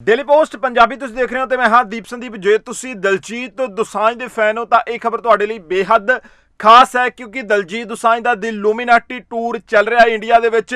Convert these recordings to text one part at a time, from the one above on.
Daily post Punjabi ਤੁਸੀਂ ਦੇਖ ਰਹੇ ਹੋ ਤੇ ਮੈਂ ਹਾਂ ਦੀਪ ਸੰਦੀਪ। ਜੇ ਤੁਸੀਂ ਦਲਜੀਤ ਦੋਸਾਂਝ ਦੇ ਫੈਨ ਹੋ, ਤਾਂ ਇਹ ਖਬਰ ਤੁਹਾਡੇ ਲਈ ਬੇਹੱਦ ਖਾਸ ਹੈ, ਕਿਉਂਕਿ ਦਲਜੀਤ ਦੋਸਾਂਝ ਦਾ ਦੀ ਲੂਮੀਨਾਟੀ ਟੂਰ ਚੱਲ ਰਿਹਾ ਹੈ ਇੰਡੀਆ ਦੇ ਵਿੱਚ।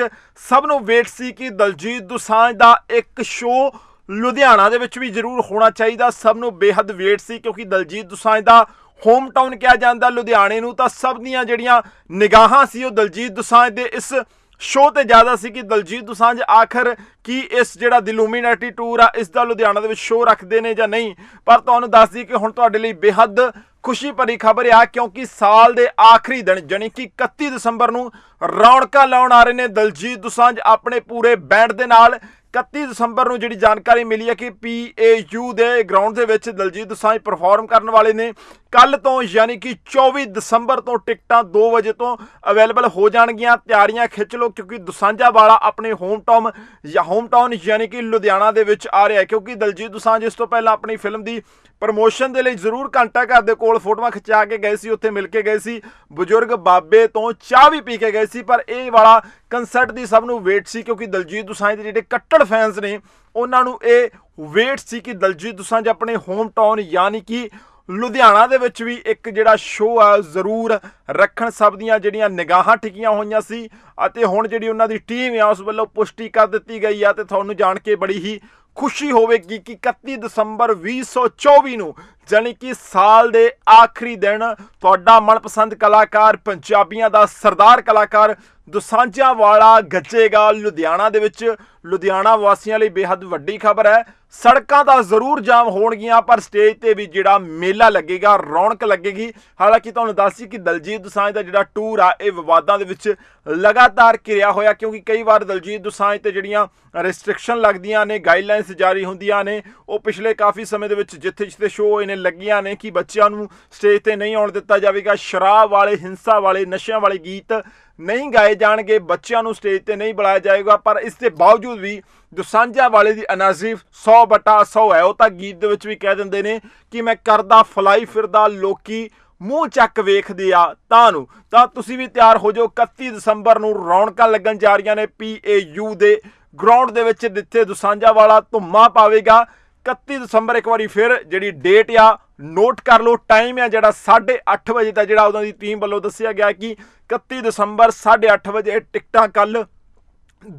ਸਭ ਨੂੰ ਵੇਟ ਸੀ ਕਿ ਦਲਜੀਤ ਦੋਸਾਂਝ ਦਾ ਇੱਕ ਸ਼ੋਅ ਲੁਧਿਆਣਾ ਦੇ ਵਿੱਚ ਵੀ ਜ਼ਰੂਰ ਹੋਣਾ ਚਾਹੀਦਾ। ਸਭ ਨੂੰ ਬੇਹੱਦ ਵੇਟ ਸੀ, ਕਿਉਂਕਿ ਦਲਜੀਤ ਦੋਸਾਂਝ ਦਾ ਹੋਮ ਟਾਊਨ ਕਿਹਾ ਜਾਂਦਾ ਲੁਧਿਆਣੇ ਨੂੰ। ਤਾਂ ਸਭ ਦੀਆਂ ਜਿਹੜੀਆਂ ਨਿਗਾਹਾਂ ਸੀ, ਉਹ ਦਲਜੀਤ ਦੋਸਾਂਝ ਦੇ ਇਸ ਸ਼ੋਅ ਤੇ ਜ਼ਿਆਦਾ ਸੀ ਕਿ ਦਲਜੀਤ ਦੁਸਾਂਝ ਆਖਰ ਕੀ ਇਸ ਜਿਹੜਾ ਦਿਲੂਮੀਨਾਟੀ ਟੂਰ ਆ, ਇਸ ਦਾ ਲੁਧਿਆਣਾ ਦੇ ਵਿੱਚ ਸ਼ੋਅ ਰੱਖਦੇ ਨੇ ਜਾਂ ਨਹੀਂ? ਪਰ ਤੁਹਾਨੂੰ ਦੱਸ ਦਈਏ ਕਿ ਹੁਣ ਤੁਹਾਡੇ ਲਈ ਬੇਹੱਦ ਖੁਸ਼ੀ ਭਰੀ ਖਬਰ ਆ, ਕਿਉਂਕਿ ਸਾਲ ਦੇ ਆਖਰੀ ਦਿਨ, ਜਾਣੀ ਕਿ 31 ਦਸੰਬਰ ਨੂੰ ਰੌਣਕਾਂ ਲਾਉਣ ਆ ਰਹੇ ਨੇ ਦਲਜੀਤ ਦੁਸਾਂਝ ਆਪਣੇ ਪੂਰੇ ਬੈਂਡ ਦੇ ਨਾਲ। 31 ਦਸੰਬਰ ਨੂੰ ਜਿਹੜੀ ਜਾਣਕਾਰੀ ਮਿਲੀ ਹੈ ਕਿ PAU ਦੇ ਗਰਾਊਂਡ ਦੇ ਵਿੱਚ ਦਲਜੀਤ ਦੁਸਾਂਝ ਪਰਫਾਰਮ ਕਰਨ ਵਾਲੇ ਨੇ। ਕੱਲ ਤੋਂ ਯਾਨੀ ਕਿ 24 ਦਸੰਬਰ ਤੋਂ ਟਿਕਟਾਂ 2 ਵਜੇ ਤੋਂ ਅਵੇਲੇਬਲ ਹੋ ਜਾਣਗੀਆਂ। ਤਿਆਰੀਆਂ ਖਿੱਚ ਲਓ ਕਿਉਂਕਿ ਦੁਸਾਂਝਾ ਵਾਲਾ ਆਪਣੇ ਹੋਮ ਟਾਊਨ ਜਾਂ ਹੋਮ ਟਾਊਨ ਯਾਨੀ ਕਿ ਲੁਧਿਆਣਾ ਦੇ ਵਿੱਚ ਆ ਰਿਹਾ ਹੈ। ਕਿਉਂਕਿ ਦਲਜੀਤ ਦੁਸਾਂਝ ਇਸ ਤੋਂ ਪਹਿਲਾਂ ਆਪਣੀ ਫਿਲਮ ਦੀ ਪ੍ਰਮੋਸ਼ਨ ਦੇ ਲਈ ਜ਼ਰੂਰ ਘੰਟਾ ਘਰ ਦੇ ਕੋਲ ਫੋਟੋਆਂ ਖਿਚਾ ਕੇ ਗਏ ਸੀ, ਉੱਥੇ ਮਿਲ ਕੇ ਗਏ ਸੀ। ਬਜ਼ੁਰਗ ਬਾਬੇ ਤੋਂ ਚਾਹ ਵੀ ਪੀ ਕੇ ਗਏ ਸੀ, ਪਰ ਇਹ ਵਾਲਾ ਕਨਸਰਟ ਦੀ ਸਭ ਨੂੰ ਵੇਟ ਸੀ ਕਿਉਂਕਿ ਦਲਜੀਤ ਦੁਸਾਂਝ ਦੇ ਜਿਹੜੇ ਕੱਟੜ ਫੈਨਸ ਨੇ, ਉਹਨਾਂ ਨੂੰ ਇਹ ਵੇਟ ਸੀ ਕਿ ਦਲਜੀਤ ਦੁਸਾਂਝ ਆਪਣੇ ਹੋਮ ਟਾਊਨ ਯਾਨੀ ਕਿ ਲੁਧਿਆਣਾ ਦੇ ਵਿੱਚ ਵੀ ਇੱਕ ਜਿਹੜਾ ਸ਼ੋਅ ਆ, ਜ਼ਰੂਰ ਰੱਖਣ ਸਭ ਦੀਆਂ ਜਿਹੜੀਆਂ ਨਿਗਾਹਾਂ ਟਿਕੀਆਂ ਹੋਈਆਂ ਸੀ ਅਤੇ ਹੁਣ ਜਿਹੜੀ ਉਹਨਾਂ ਦੀ ਟੀਮ ਆ, ਉਸ ਵੱਲੋਂ ਪੁਸ਼ਟੀ ਕਰ ਦਿੱਤੀ ਗਈ ਆ ਤੇ ਤੁਹਾਨੂੰ ਜਾਣ ਕੇ ਬੜੀ ਹੀ ਖੁਸ਼ੀ ਹੋਵੇਗੀ ਕਿ 31 ਦਸੰਬਰ 2024 ਨੂੰ ਜਾਣੀ ਕਿ ਸਾਲ ਦੇ ਆਖਰੀ ਦਿਨ ਤੁਹਾਡਾ ਮਨਪਸੰਦ ਕਲਾਕਾਰ, ਪੰਜਾਬੀਆਂ ਦਾ ਸਰਦਾਰ ਕਲਾਕਾਰ ਦੁਸਾਂਝਾ ਵਾਲਾ ਗੱਜੇਗਾ ਲੁਧਿਆਣਾ ਦੇ ਵਿੱਚ। ਲੁਧਿਆਣਾ ਵਾਸੀਆਂ ਲਈ ਬੇहद ਵੱਡੀ ਖਬਰ ਹੈ। ਸੜਕਾਂ ਤਾਂ ਜ਼ਰੂਰ ਜਾਮ ਹੋਣਗੀਆਂ, ਪਰ ਸਟੇਜ ਤੇ ਵੀ ਜਿਹੜਾ ਮੇਲਾ ਲੱਗੇਗਾ, ਰੌਣਕ ਲੱਗੇਗੀ। ਹਾਲਾਂਕਿ ਤੁਹਾਨੂੰ ਦੱਸੀ ਕਿ ਦਲਜੀਤ ਦੁਸਾਂਝ ਦਾ ਜਿਹੜਾ ਟੂਰ ਆ, ਇਹ ਵਿਵਾਦਾਂ ਦੇ ਵਿੱਚ ਲਗਾਤਾਰ ਘਿਰਿਆ ਹੋਇਆ, ਕਿਉਂਕਿ ਕਈ ਵਾਰ ਦਲਜੀਤ ਦੁਸਾਂਝ ਤੇ ਜਿਹੜੀਆਂ ਰੈਸਟ੍ਰਿਕਸ਼ਨ ਲੱਗਦੀਆਂ ਨੇ ਗਾਈਡਲਾਈਨਸ ਜਾਰੀ ਹੁੰਦੀਆਂ ਨੇ, ਉਹ ਪਿਛਲੇ ਕਾਫੀ ਸਮੇਂ ਦੇ ਵਿੱਚ ਜਿੱਥੇ ਜਿੱਥੇ ਸ਼ੋਅ ਇਹਨੇ ਲੱਗੀਆਂ ਨੇ ਕਿ ਬੱਚਿਆਂ ਨੂੰ ਸਟੇਜ ਤੇ ਨਹੀਂ ਆਉਣ ਦਿੱਤਾ ਜਾਵੇਗਾ। ਸ਼ਰਾਬ ਵਾਲੇ, ਹਿੰਸਾ ਵਾਲੇ, ਨਸ਼ਿਆਂ ਵਾਲੇ ਗੀਤ ਨਹੀਂ ਗਾਏ ਜਾਣਗੇ। ਬੱਚਿਆਂ ਨੂੰ ਸਟੇਜ ਤੇ ਨਹੀਂ ਬੁਲਾਇਆ ਜਾਏਗਾ ਪਰ ਇਸ ਦੇ ਬਾਵਜੂਦ ਵੀ ਦੁਸਾਂਝਾ ਵਾਲੇ ਦੀ ਅਨਾਜ਼ਿਫ 100 ਬਟਾ 100 ਹੈ। ਉਹ ਤਾਂ ਗੀਤ ਦੇ ਵਿੱਚ ਵੀ ਕਹਿ ਦਿੰਦੇ ਨੇ ਕਿ ਮੈਂ ਕਰਦਾ, ਫਲਾਈ ਫਿਰਦਾ, ਲੋਕੀ ਮੂੰਹ ਚੱਕ ਵੇਖਦੇ ਆ ਤਾਂ ਨੂੰ। ਤਾਂ ਤੁਸੀਂ ਵੀ ਤਿਆਰ ਹੋ ਜਾਓ। 31 ਦਸੰਬਰ ਨੂੰ ਰੌਣਕਾਂ ਲੱਗਣ ਜਾ ਰਹੀਆਂ ਨੇ PAU ਦੇ। ਗਰਾਊਂਡ ਦੇ ਵਿੱਚ ਜਿੱਥੇ ਦੁਸਾਂਝਾ ਵਾਲਾ ਧੁੰਮਾ ਪਾਵੇਗਾ 31 ਦਸੰਬਰ ਇੱਕ ਵਾਰੀ ਫਿਰ ਜਿਹੜੀ ਡੇਟ ਆ ਨੋਟ ਕਰ ਲਓ ਟਾਈਮ ਆ ਜਿਹੜਾ 8:30 ਵਜੇ ਦਾ ਜਿਹੜਾ ਉਹਨਾਂ ਦੀ ਟੀਮ ਵੱਲੋਂ ਦੱਸਿਆ ਗਿਆ ਕਿ 31 ਦਸੰਬਰ 8:30 ਵਜੇ ਟਿਕਟਾਂ ਕੱਲ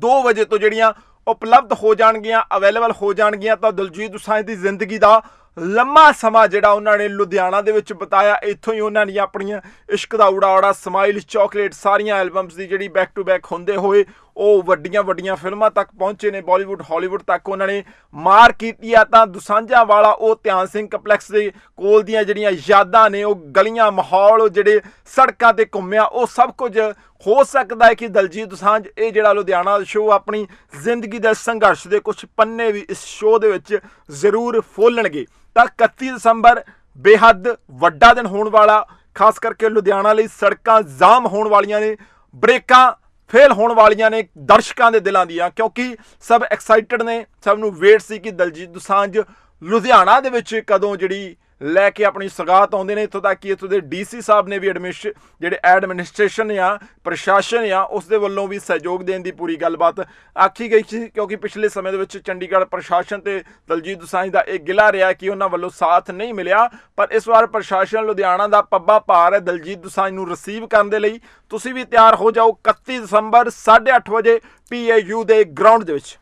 2 ਵਜੇ ਤੋਂ ਜਿਹੜੀਆਂ ਉਪਲਬਧ ਹੋ ਜਾਣਗੀਆਂ ਅਵੇਲੇਬਲ ਹੋ ਜਾਣਗੀਆਂ ਤਾਂ ਦਲਜੀਤ ਦੋਸਾਂਝ ਦੀ ਜ਼ਿੰਦਗੀ ਦਾ ਲੰਮਾ ਸਮਾਂ ਜਿਹੜਾ ਉਹਨਾਂ ਨੇ ਲੁਧਿਆਣਾ ਦੇ ਵਿੱਚ ਬਤਾਇਆ, ਇੱਥੋਂ ਹੀ ਉਹਨਾਂ ਨੇ ਆਪਣੀਆਂ ਇਸ਼ਕ ਦਾ ਉਡਾੜਾ, ਸਮਾਈਲ, ਚਾਕਲੇਟ ਸਾਰੀਆਂ ਐਲਬਮਸ ਦੀ ਜਿਹੜੀ ਬੈਕ ਟੂ ਬੈਕ ਹੁੰਦੇ ਹੋਏ ਉਹ ਵੱਡੀਆਂ ਵੱਡੀਆਂ ਫਿਲਮਾਂ ਤੱਕ ਪਹੁੰਚੇ ਨੇ ਬਾਲੀਵੁੱਡ ਹਾਲੀਵੁੱਡ ਤੱਕ ਉਹਨਾਂ ਨੇ ਮਾਰ ਕੀਤੀ ਆ। ਤਾਂ ਦੁਸਾਂਝਾਂ ਵਾਲਾ ਉਹ ਧਿਆਨ ਸਿੰਘ ਕੰਪਲੈਕਸ ਦੇ ਕੋਲ ਦੀਆਂ ਜਿਹੜੀਆਂ ਯਾਦਾਂ ਨੇ, ਉਹ ਗਲੀਆਂ, ਮਾਹੌਲ ਉਹ ਜਿਹੜੇ ਸੜਕਾਂ ਤੇ ਘੁੰਮਿਆ, ਉਹ ਸਭ ਕੁਝ ਹੋ ਸਕਦਾ ਹੈ ਕਿ ਦਲਜੀਤ ਦੁਸਾਂਝ, ਇਹ ਜਿਹੜਾ ਲੁਧਿਆਣਾ ਸ਼ੋਅ ਆਪਣੀ ਜ਼ਿੰਦਗੀ ਦੇ ਸੰਘਰਸ਼ ਦੇ ਕੁਝ ਪੰਨੇ ਵੀ ਇਸ ਸ਼ੋਅ ਦੇ ਵਿੱਚ ਜ਼ਰੂਰ ਫੋਲਣਗੇ। ਤਾਂ 31 ਦਸੰਬਰ ਬੇਹੱਦ ਵੱਡਾ ਦਿਨ ਹੋਣ ਵਾਲਾ, ਖਾਸ ਕਰਕੇ ਲੁਧਿਆਣਾ ਲਈ ਸੜਕਾਂ ਜਾਮ ਹੋਣ ਵਾਲੀਆਂ ਨੇ, ਬ੍ਰੇਕਾਂ ਫੇਲ ਹੋਣ ਵਾਲੀਆਂ ਨੇ ਦਰਸ਼ਕਾਂ ਦੇ ਦਿਲਾਂ ਦੀਆਂ, ਕਿਉਂਕਿ ਸਭ ਐਕਸਾਈਟਡ ਨੇ, ਸਭ ਨੂੰ ਵੇਟ ਸੀ ਕਿ ਦਲਜੀਤ ਦੁਸਾਂਝ ਲੁਧਿਆਣਾ ਦੇ ਵਿੱਚ ਕਦੋਂ ਜਿਹੜੀ ਲੈ ਕੇ ਆਪਣੀ ਸਗਾਤ ਆਉਂਦੇ ਨੇ। ਇੱਥੋਂ ਤੱਕ ਕਿ ਇੱਥੋਂ ਦੇ ਡੀਸੀ ਸਾਹਿਬ ਨੇ ਵੀ ਐਡਮਿਨਿਸਟਰ ਜਿਹੜੇ ਐਡਮਿਨਿਸਟ੍ਰੇਸ਼ਨ ਆ, ਪ੍ਰਸ਼ਾਸਨ ਆ, ਉਸ ਦੇ ਵੱਲੋਂ ਵੀ ਸਹਿਯੋਗ ਦੇਣ ਦੀ ਪੂਰੀ ਗੱਲਬਾਤ ਆਖੀ ਗਈ ਸੀ, ਕਿਉਂਕਿ ਪਿਛਲੇ ਸਮੇਂ ਦੇ ਵਿੱਚ ਚੰਡੀਗੜ੍ਹ ਪ੍ਰਸ਼ਾਸਨ ਤੇ ਦਲਜੀਤ ਦੁਸਾਂਝ ਦਾ ਇਹ ਗਿਲਾ ਰਿਹਾ ਕਿ ਉਹਨਾਂ ਵੱਲੋਂ ਸਾਥ ਨਹੀਂ ਮਿਲਿਆ। ਪਰ ਇਸ ਵਾਰ ਪ੍ਰਸ਼ਾਸਨ ਲੁਧਿਆਣਾ ਦਾ ਪੱਬਾ ਭਾਰ ਹੈ ਦਲਜੀਤ ਦੋਸਾਂਝ ਨੂੰ ਰਿਸੀਵ ਕਰਨ ਦੇ ਲਈ। ਤੁਸੀਂ ਵੀ ਤਿਆਰ ਹੋ ਜਾਓ 31 ਦਸੰਬਰ 8:30 ਵਜੇ PAU ਦੇ ਗਰਾਊਂਡ ਦੇ ਵਿੱਚ।